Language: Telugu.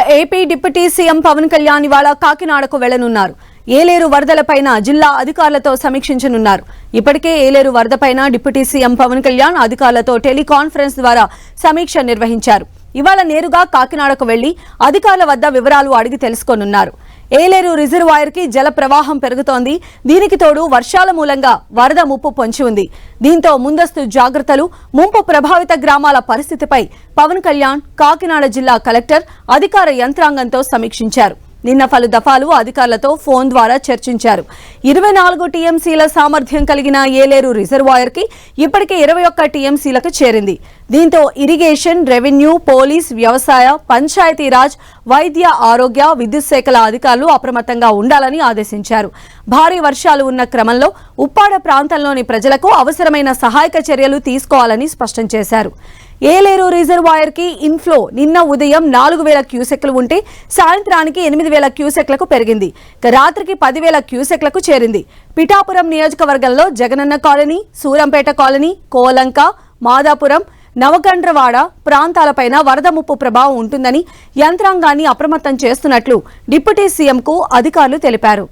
AP deputy CM Pawan Kalyan ఇవాళ కాకినాడకు వెళ్ళనున్నారు. ఏలేరు వరదలపైన జిల్లా అధికారులతో సమీక్షించనున్నారు. ఇప్పటికే ఏలేరు వరదపైన డిప్యూటీ సీఎం పవన్ కళ్యాణ్ అధికారులతో టెలికాన్ఫరెన్స్ ద్వారా సమీక్ష నిర్వహించారు. ఇవాళ నేరుగా కాకినాడకు వెళ్ళి అధికారుల వద్ద వివరాలు అడిగి తెలుసుకోనున్నారు. ఏలేరు రిజర్వాయర్కి జల ప్రవాహం పెరుగుతోంది. దీనికి తోడు వర్షాల మూలంగా వరద ముప్పు పొంచి ఉంది. దీంతో ముందస్తు జాగ్రత్తలు ముంపు ప్రభావిత గ్రామాల పరిస్థితిపై పవన్ కళ్యాణ్ కాకినాడ జిల్లా కలెక్టర్ అధికార యంత్రాంగంతో సమీక్షించారు. నిన్న పలు దఫాలు అధికారులతో ఫోన్ ద్వారా చర్చించారు. ఇరవై నాలుగు టీఎంసీల సామర్థ్యం కలిగిన ఏలేరు రిజర్వాయర్కి ఇప్పటికే ఇరవై ఒక్క టీఎంసీలకు చేరింది. దీంతో ఇరిగేషన్ రెవెన్యూ పోలీస్ వ్యవసాయ పంచాయతీరాజ్ వైద్య ఆరోగ్య విద్యుత్ శాఖల అధికారులు అప్రమత్తంగా ఉండాలని ఆదేశించారు. భారీ వర్షాలు ఉన్న క్రమంలో ఉప్పాడ ప్రాంతంలోని ప్రజలకు అవసరమైన సహాయక చర్యలు తీసుకోవాలని స్పష్టం చేశారు. ఏలేరు రిజర్వాయర్కి ఇన్ఫ్లో నిన్న ఉదయం నాలుగు వేల క్యూసెక్లు ఉంటే సాయంత్రానికి ఎనిమిది వేల క్యూసెక్లకు పెరిగింది. ఇక రాత్రికి పదివేల క్యూసెక్లకు చేరింది. పిఠాపురం నియోజకవర్గంలో జగనన్న కాలనీ సూరంపేట కాలనీ కోలంక మాదాపురం నవకండ్రవాడ ప్రాంతాలపైన వరద ముప్పు ప్రభావం ఉంటుందని యంత్రాంగాన్ని అప్రమత్తం చేస్తున్నట్లు డిప్యూటీ సీఎంకు అధికారులు తెలిపారు.